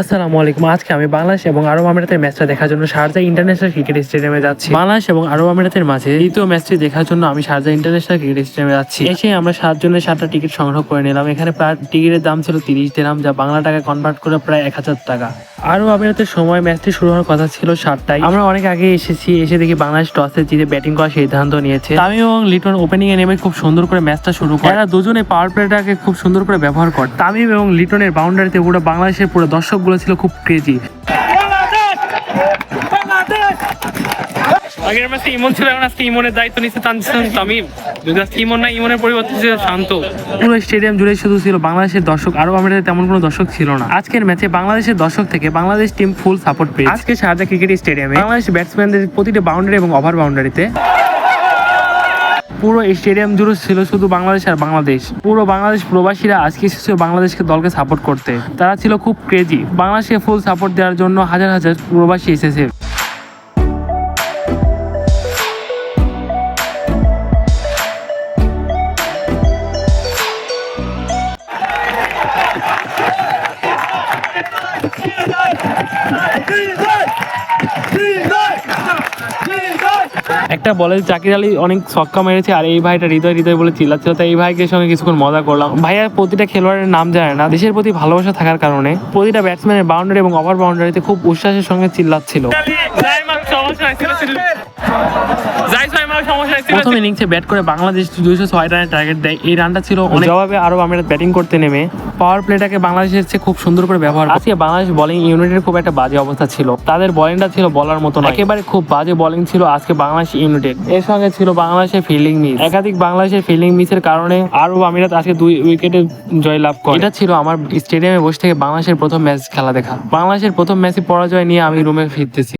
আসসালামু আলাইকুম। আজকে আমি বাংলাদেশ এবং আরব আমিরাতের ম্যাচটা দেখার জন্য শারজা ইন্টারন্যাশনাল ক্রিকেট স্টেডিয়ামে যাচ্ছি। বাংলাদেশ এবং আরব আমিরাতের মাঝে দ্বিতীয় ম্যাচটি দেখার জন্য আমি শারজা ইন্টারন্যাশনাল ক্রিকেট স্টেডিয়ামে যাচ্ছি। এসে আমরা সাতজনের সাতটা টিকিট সংগ্রহ করে নিলাম। এখানে প্রায় টিকিটের দাম ছিল তিরিশ দিরাম, যা বাংলা টাকায় কনভার্ট করে প্রায় এক হাজার টাকা। আরব আমিরাতের সময় ম্যাচটি শুরু হওয়ার কথা ছিল সাতটায়। আমরা অনেক আগে এসেছি, এসে দেখি বাংলাদেশ টসে জিতে ব্যাটিং করার সিদ্ধান্ত নিয়েছে। তামিম এবং লিটন ওপেনিং এ নেমে খুব সুন্দর করে ম্যাচটা শুরু করে। এরা দুজনে পাওয়ার প্লেটাকে খুব সুন্দর করে ব্যবহার করে। তামিম এবং লিটনের বাউন্ডারিতে পুরো বাংলাদেশের পুরো দর্শকগুলো ছিল খুব ক্রেজি আগের ম্যাচে ইমন ছিল এখন আজকে ইমনের দায়িত্ব নিচ্ছে তানজিম তামিম। যদি আজকে ইমন না ইমনের পরিবর্তে ছিল শান্ত। পুরো স্টেডিয়াম জুড়ে শুধু ছিল বাংলাদেশের দর্শক আরও আমাদের তেমন কোনো দর্শক ছিল না। আজকের ম্যাচে বাংলাদেশের দর্শক থেকে বাংলাদেশ টিম ফুল সাপোর্ট পেয়েছে। আজকে শারজা ক্রিকেট স্টেডিয়ামে বাংলাদেশ ব্যাটসম্যানদের প্রতিটি বাউন্ডারি এবং ওভার বাউন্ডারিতে পুরো স্টেডিয়াম জুড়ে ছিল শুধু বাংলাদেশ আর বাংলাদেশ। পুরো বাংলাদেশ প্রবাসীরা আজকে এসেছিল বাংলাদেশকে দলকে সাপোর্ট করতে। তারা ছিল খুব ক্রেজি বাংলাদেশকে ফুল সাপোর্ট দেওয়ার জন্য হাজার হাজার প্রবাসী এসেছে। একটা বলে জাকির আলী অনেক ছক্কা মেরেছে আর এই ভাইটা হৃদয় হৃদয় বলে চিল্লাচ্ছিল তাই এই ভাইকে সঙ্গে কিছুক্ষণ মজা করলাম। ভাইয়া প্রতিটা খেলোয়াড়ের নাম জানে না। দেশের প্রতি ভালোবাসা থাকার কারণে প্রতিটা ব্যাটসম্যানের বাউন্ডারি এবং ওভার বাউন্ডারিতে খুব উচ্ছ্বাসের সঙ্গে চিল্লাচ্ছিল। প্রথম ইনিংসে ব্যাট করে বাংলাদেশ দুইশো ছয় রানের টার্গেট দেয়। এই রানটা ছিল অনেক জবাবে আরও আমরা ব্যাটিং করতে নেমে পাওয়ার প্লেটাকে বাংলাদেশের চেয়ে খুব সুন্দর করে ব্যবহার করে। আজকে বাংলাদেশ বোলিং ইউনিটের খুব একটা বাজে অবস্থা ছিল। তাদের বোলিংটা ছিল বলার মতো না একেবারে খুব বাজে বোলিং ছিল আজকে বাংলাদেশ ইউনিটের এর সঙ্গে ছিল বাংলাদেশের ফিল্ডিং মিস একাধিক বাংলাদেশের ফিল্ডিং মিসের কারণে আরব আমিরাত আজকে দুই উইকেটে জয়লাভ করে। এটা ছিল আমার স্টেডিয়ামে বসে থেকে বাংলাদেশের প্রথম ম্যাচ খেলা দেখা। বাংলাদেশের প্রথম ম্যাচে পরাজয় নিয়ে আমি রুমে ফিরতেছি।